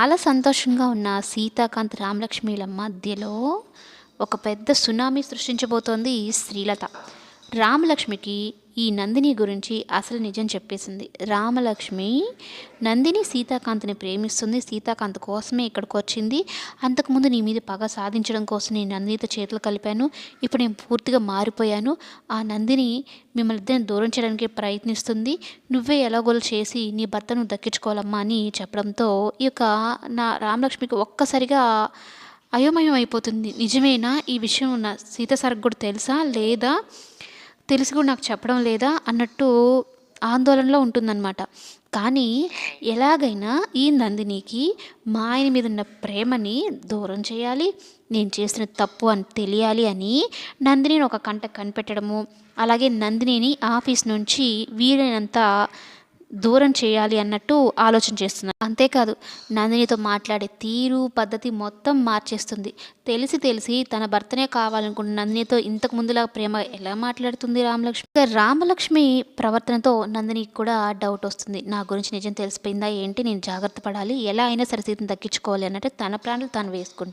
చాలా సంతోషంగా ఉన్న సీతాకాంత్ రామలక్ష్మిల మధ్యలో ఒక పెద్ద సునామీ సృష్టించబోతోంది శ్రీలత రామలక్ష్మికి ఈ నందిని గురించి అసలు నిజం చెప్పేసింది. రామలక్ష్మి నందిని సీతాకాంత్ని ప్రేమిస్తుంది. సీతాకాంత్ కోసమే ఇక్కడికి వచ్చింది. అంతకుముందు నీ మీద పగ సాధించడం కోసం నేను నందినితో చేతులు కలిపాను. ఇప్పుడు నేను పూర్తిగా మారిపోయాను. ఆ నందిని మిమ్మల్ని ఇద్దరిని దూరం చేయడానికి ప్రయత్నిస్తుంది. నువ్వే ఎలాగోలు చేసి నీ భర్తను దక్కించుకోవాలమ్మా అని చెప్పడంతో ఈ యొక్క నా రామలక్ష్మికి ఒక్కసారిగా అయోమయం అయిపోతుంది. నిజమేనా? ఈ విషయం నా సీత సార్కి కూడా తెలుసా? లేదా తెలిసి కూడా నాకు చెప్పడం లేదా అన్నట్టు ఆందోళనలో ఉంటుందన్నమాట. కానీ ఎలాగైనా ఈ నందినికి మా ఆయన మీద ఉన్న ప్రేమని దూరం చేయాలి నేను చేసిన తప్పు అని తెలియాలి అని నందినిని ఒక కంట కనిపెట్టడము అలాగే నందినిని ఆఫీస్ నుంచి వీలైనంత దూరం చేయాలి అన్నట్టు ఆలోచన చేస్తున్నారు. అంతేకాదు నందినితో మాట్లాడే తీరు పద్ధతి మొత్తం మార్చేస్తుంది. తెలిసి తెలిసి తన భర్తనే కావాలనుకున్న నందినితో ఇంతకు ముందులా ప్రేమ ఎలా మాట్లాడుతుంది రామలక్ష్మి? రామలక్ష్మి ప్రవర్తనతో నందినికి కూడా డౌట్ వస్తుంది. నా గురించి నిజం తెలిసిపోయిందా ఏంటి? నేను జాగ్రత్త పడాలి. ఎలా అయినా సరే సీతను దక్కించుకోవాలి అన్నట్టు తన ప్రాణాలు తాను వేసుకుంటుంది.